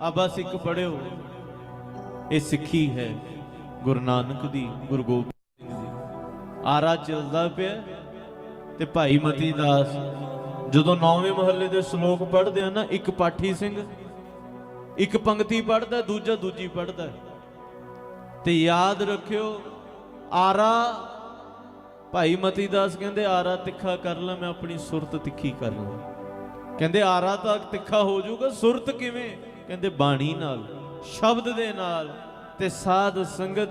ਆ ਬਸ ਇੱਕ ਪੜਿਓ। ਇਹ ਸਿੱਖੀ ਹੈ ਗੁਰੂ ਨਾਨਕ ਦੀ, ਗੁਰੂ ਗੋਬਿੰਦ ਸਿੰਘ ਦੀ। ਆਰਾ ਚੱਲਦਾ ਪਿਆ ਤੇ ਭਾਈ ਮਤੀ ਦਾਸ, ਜਦੋਂ ਨੌਵੇਂ ਮਹੱਲੇ ਦੇ ਸ਼ਲੋਕ ਪੜ੍ਹਦੇ ਆ ਨਾ, ਇੱਕ ਪਾਠੀ ਸਿੰਘ, ਇੱਕ ਪੰਕਤੀ ਪੜ੍ਹਦਾ, ਦੂਜਾ ਦੂਜੀ ਪੜ੍ਹਦਾ। ਤੇ ਯਾਦ ਰੱਖਿਓ, ਆਰਾ, ਭਾਈ ਮਤੀ ਦਾਸ ਕਹਿੰਦੇ, ਆਰਾ ਤਿੱਖਾ ਕਰ ਲਾਂ, ਮੈਂ ਆਪਣੀ ਸੁਰਤ ਤਿੱਖੀ ਕਰ ਲਾਂ। ਕਹਿੰਦੇ, ਆਰਾ ਤਾਂ ਤਿੱਖਾ ਹੋ ਜਾਊਗਾ, ਸੁਰਤ ਕਿਵੇਂ? ਕਹਿੰਦੇ ਬਾਣੀ ਨਾਲ ਸ਼ਬਦ ਦੇ ਨਾਲ ਤੇ ਸਾਧ ਸੰਗਤ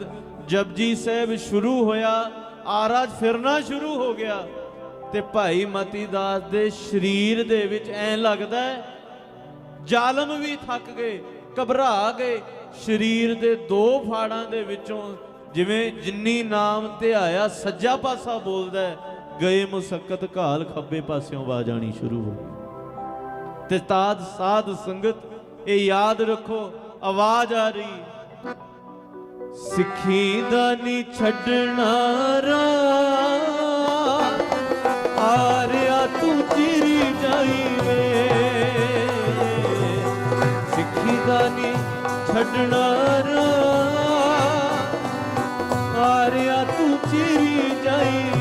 ਜਪਜੀ ਸਾਹਿਬ ਸ਼ੁਰੂ ਹੋਇਆ ਆਰਾਜ ਫਿਰਨਾ ਸ਼ੁਰੂ ਹੋ ਗਿਆ ਤੇ ਭਾਈ ਮਤੀ ਦਾਸ ਦੇ ਸਰੀਰ ਦੇ ਵਿੱਚ ਐਂ ਲੱਗਦਾ ਹੈ ਜ਼ਾਲਮ ਵੀ ਥੱਕ ਗਏ ਘਬਰਾ ਗਏ ਸਰੀਰ ਦੇ ਦੋ ਫਾੜਾਂ ਦੇ ਵਿੱਚੋਂ ਜਿਵੇਂ ਜਿੰਨੀ ਨਾਮ ਤੇ ਆਇਆ ਸੱਜਾ ਪਾਸਾ ਬੋਲਦਾ ਹੈ, ਗਏ ਮੁਸਕਤ ਘਾਲ ਖੱਬੇ ਪਾਸਿਓਂ ਆਵਾਜ਼ ਆਣੀ ਸ਼ੁਰੂ ਹੋ ਗਈ। ਤੇ ਤਾਦ ਸਾਧ ਸੰਗਤ ਇਹ ਯਾਦ ਰੱਖੋ, ਆਵਾਜ਼ ਆ ਰਹੀ। ਸਿੱਖੀ ਦਾ ਨਹੀਂ ਛੱਡਣਾ ਰਾ ਆਰਿਆ, ਤੂੰ ਚਿਰੀ ਜਾਈ ਵੇ। ਸਿੱਖੀ ਦਾ ਨਹੀਂ ਛੱਡਣਾ ਰਾ ਆਰਿਆ, ਤੂੰ ਚਿਰੀ ਜਾਈ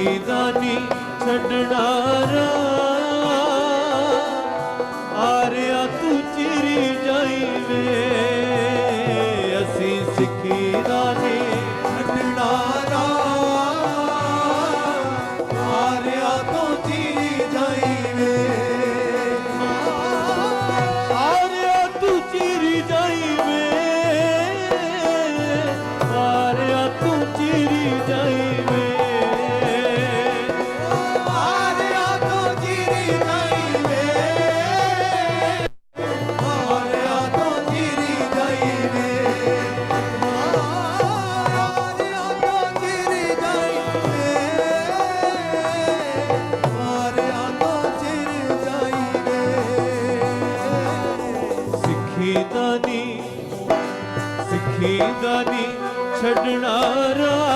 ਸਿੱਖੀ ਸਿੱਖੀ ਦਾ ਸਿੱਖੀ ਦਾ ਛੱਡਣਾ ਰਾ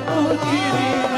ਚਿਰੀ ਜਾਈ ਵੇ ਆਰਿਆ ਤੂੰ ਚਿਰੀ